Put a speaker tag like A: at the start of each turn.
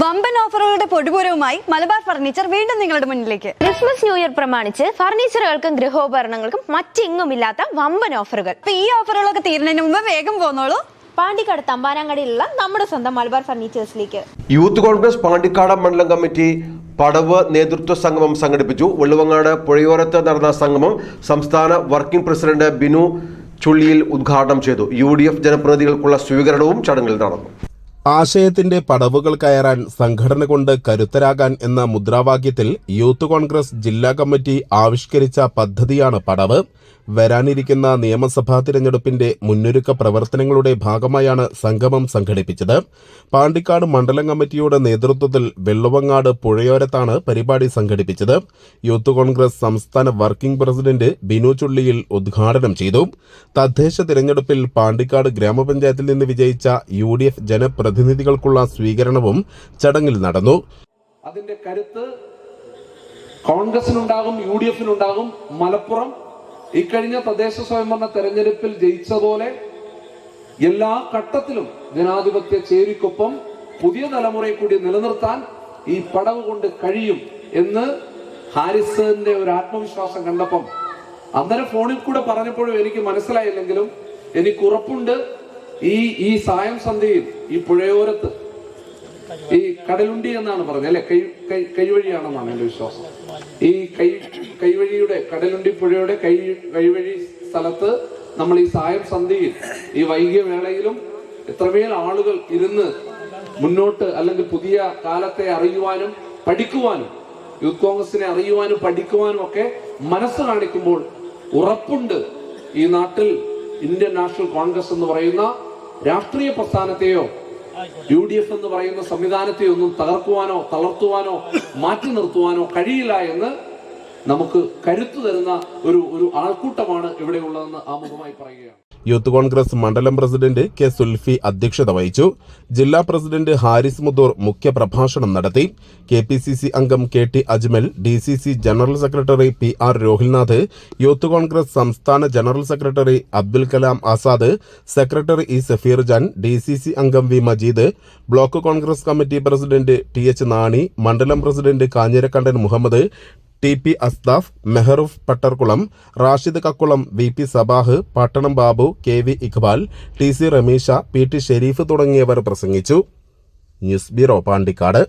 A: വമ്പൻ ഓഫറുകളുടെ പൊടിപൂരവുമായി മലബാർ ഫർണിച്ചർ വീണ്ടും നിങ്ങളുടെ മുന്നിലേക്ക്.
B: ക്രിസ്മസ് ന്യൂ ഇയർ പ്രമാണിച്ച് ഫർണിച്ചറുകൾക്കും ഗൃഹോപകരണങ്ങൾക്കും മറ്റെങ്ങുമില്ലാത്ത വമ്പൻ ഓഫറുകൾ.
A: അപ്പൊ ഈ ഓഫറുകളൊക്കെ തീരുന്നതിന് മുമ്പ് വേഗം പോന്നോളൂ.
B: പാണ്ടിക്കാട് തമ്പാനാങ്കടിയിലുള്ള നമ്മുടെ സ്വന്തം മലബാർ ഫർണിച്ചേഴ്സിലേക്ക്.
C: യൂത്ത് കോൺഗ്രസ് പാണ്ടിക്കാട് മണ്ഡലം കമ്മിറ്റി പടവ് നേതൃത്വ സംഗമം സംഘടിപ്പിച്ചു. വെള്ളുവങ്ങാട് പുഴയോരത്ത് നടന്ന സംഗമം സംസ്ഥാന വർക്കിംഗ് പ്രസിഡന്റ് ബിനു ചുള്ളിയിൽ ഉദ്ഘാടനം ചെയ്തു. യു ഡി എഫ് ജനപ്രതിനിധികൾക്കുള്ള സ്വീകരണവും ചടങ്ങിൽ നടന്നു.
D: ആശയത്തിന്റെ പടവുകൾ കയറാൻ സംഘടന കൊണ്ട് കരുത്തരാകാൻ എന്ന മുദ്രാവാക്യത്തിൽ യൂത്ത് കോൺഗ്രസ് ജില്ലാ കമ്മിറ്റി ആവിഷ്കരിച്ച പദ്ധതിയാണ് പടവ്. വരാനിരിക്കുന്ന നിയമസഭാ തിരഞ്ഞെടുപ്പിന്റെ മുന്നൊരുക്ക പ്രവർത്തനങ്ങളുടെ ഭാഗമായാണ് സംഗമം സംഘടിപ്പിച്ചത്. പാണ്ടിക്കാട് മണ്ഡലം കമ്മിറ്റിയുടെ നേതൃത്വത്തിൽ വെള്ളവങ്ങാട് പുഴയോരത്താണ് പരിപാടി സംഘടിപ്പിച്ചത്. യൂത്ത് കോൺഗ്രസ് സംസ്ഥാന വർക്കിംഗ് പ്രസിഡന്റ് ബിനു ചുള്ളിയിൽ ഉദ്ഘാടനം ചെയ്തു. തദ്ദേശ തിരഞ്ഞെടുപ്പിൽ പാണ്ടിക്കാട് ഗ്രാമപഞ്ചായത്തിൽ നിന്ന് വിജയിച്ച യു ഡി എഫ് ജനപ്രതിനിധികൾക്കുള്ള സ്വീകരണവും ചടങ്ങിൽ നടന്നു.
E: അതിന്റെ കരുത്ത് കോൺഗ്രസിനുണ്ടാകും യു ഡി എഫിനുണ്ടാകും മലപ്പുറം ഇക്കഴിഞ്ഞ തദ്ദേശ സ്വയംഭരണ തെരഞ്ഞെടുപ്പിൽ ജയിച്ചതുപോലെ എല്ലാ ഘട്ടത്തിലും ജനാധിപത്യ ചേരിക്കൊപ്പം പുതിയ തലമുറയെ കൂടി നിലനിർത്താൻ ഈ പടവ് കൊണ്ട് കഴിയും എന്ന് ഹാരിസിന്റെ ഒരു ആത്മവിശ്വാസം കണ്ടപ്പം. അന്നേരം ഫോണിൽ കൂടെ പറഞ്ഞപ്പോഴും എനിക്ക് മനസ്സിലായില്ലെങ്കിലും എനിക്ക് ഉറപ്പുണ്ട്. ഈ ഈ സായം സന്ധ്യയിൽ ഈ പുഴയോരത്ത് ഈ കടലുണ്ടി എന്നാണ് പറഞ്ഞത് അല്ലെ? കൈ കൈ കൈവഴിയാണെന്നാണ് എന്റെ വിശ്വാസം. ഈ കൈ കൈവഴിയുടെ കടലുണ്ടി പുഴയുടെ കൈ കൈവഴി സ്ഥലത്ത് നമ്മൾ ഈ സായം സന്ധ്യയിൽ ഈ വൈകിയ വേളയിലും എത്രമേൽ ആളുകൾ ഇരുന്ന് മുന്നോട്ട് അല്ലെങ്കിൽ പുതിയ കാലത്തെ അറിയുവാനും പഠിക്കുവാനും യൂത്ത് കോൺഗ്രസിനെ അറിയുവാനും പഠിക്കുവാനും ഒക്കെ മനസ്സ് കാണിക്കുമ്പോൾ ഉറപ്പുണ്ട് ഈ നാട്ടിൽ ഇന്ത്യൻ നാഷണൽ കോൺഗ്രസ് എന്ന് പറയുന്ന രാഷ്ട്രീയ പ്രസ്ഥാനത്തെയോ യു ഡി എഫ് എന്ന് പറയുന്ന സംവിധാനത്തെ ഒന്നും തകർക്കുവാനോ തളർത്തുവാനോ മാറ്റി നിർത്തുവാനോ കഴിയില്ല എന്ന് നമുക്ക് കരുത്തു തരുന്ന ഒരു ഒരു ആൾക്കൂട്ടമാണ് ഇവിടെയുള്ളതെന്ന് ആമുഖമായി പറയുകയാണ്.
D: യൂത്ത് കോൺഗ്രസ് മണ്ഡലം പ്രസിഡന്റ് കെ സുൽഫി അധ്യക്ഷത വഹിച്ചു. ജില്ലാ പ്രസിഡന്റ് ഹാരിസ് മുദൂർ മുഖ്യപ്രഭാഷണം നടത്തി. കെ പി സി സി അംഗം K T Ajmal D C C general secretary P R Rohilnath Youth Congress സംസ്ഥാന general secretary Abdul Kalam Azad secretary E Safeer Jan D C C അംഗം V Majeed block Congress committee president T H Nani മണ്ഡലം president Kanhirakandan Muhammad T P Asthaf Mehroof Pattarkulam Rashid Kakkulam V P Sabah Pattanam Babu K V Iqbal T C Ramisha P T Sharif തുടങ്ങിയവർ പ്രസംഗിച്ചു. News bureau Pandikkad.